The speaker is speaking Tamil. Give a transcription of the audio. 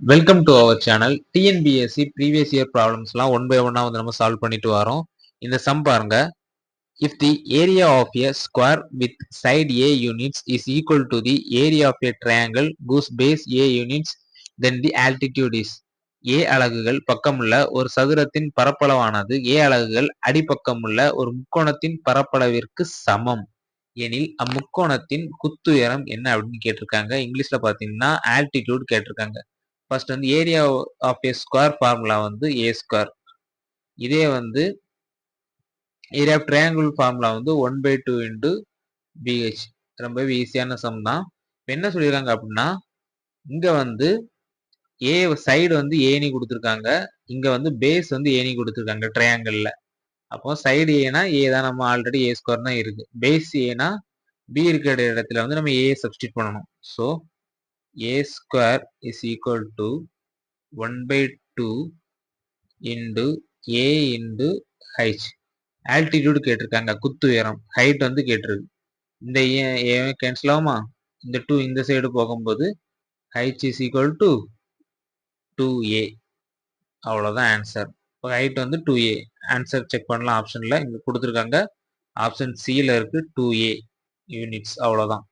Welcome to our channel TNPSC previous year ப்ராப்ளம்ஸ்லாம் one by ஒன்னாக வந்து நம்ம சால்வ் பண்ணிட்டு வரோம். இந்த சம் பாருங்க. If the area of a square with side a units is equal to the area of a triangle whose base a units then the altitude is a அலகுகள் பக்கமுள்ள ஒரு சதுரத்தின் பரப்பளவானது ஏ அலகுகள் அடிப்பக்கமுள்ள ஒரு முக்கோணத்தின் பரப்பளவிற்கு சமம். எனில் அம்முக்கோணத்தின் குத்துயரம் என்ன அப்படின்னு கேட்டிருக்காங்க? இங்கிலீஷ்ல பாத்தீங்கன்னா ஆல்டிடியூட் கேட்டிருக்காங்க. ஃபர்ஸ்ட் வந்து area of a square formula வந்து ஏ ஸ்கொயர் இதே வந்து ஏரியா ஆஃப் ட்ரையாங்கிள் ஃபார்முலா வந்து one by two into BH ரொம்பவே ஈஸியான சம் தான். இப்போ என்ன சொல்லிடுறாங்க அப்படின்னா இங்கே வந்து ஏ சைடு வந்து ஏனி கொடுத்துருக்காங்க. இங்கே வந்து பேஸ் வந்து ஏனி கொடுத்துருக்காங்க ட்ரையாங்கிளில் அப்போ சைடு ஏனா ஏ தான். நம்ம ஆல்ரெடி ஏ ஸ்கொயர் தான் இருக்குது பேஸ் ஏனா பி இருக்கிற இடத்துல வந்து நம்ம ஏ சப்ஸ்டியூட் பண்ணணும். So a square is equal to one by two into a into H altitude கேட்டிருக்காங்க குத்து உயரம். ஹைட் வந்து கேட்டிருக்கு. இந்த ஏ கேன்சல் ஆகுமா? இந்த டூ இந்த சைடு போகும்போது H is equal to two a அவ்வளோதான் ஆன்சர் இப்போ ஹைட் வந்து டூ ஏ ஆன்சர் செக் பண்ணலாம் ஆப்ஷனில் இங்கே கொடுத்துருக்காங்க. ஆப்ஷன் சியில் இருக்கு டூ ஏ யூனிட்ஸ் அவ்வளோதான்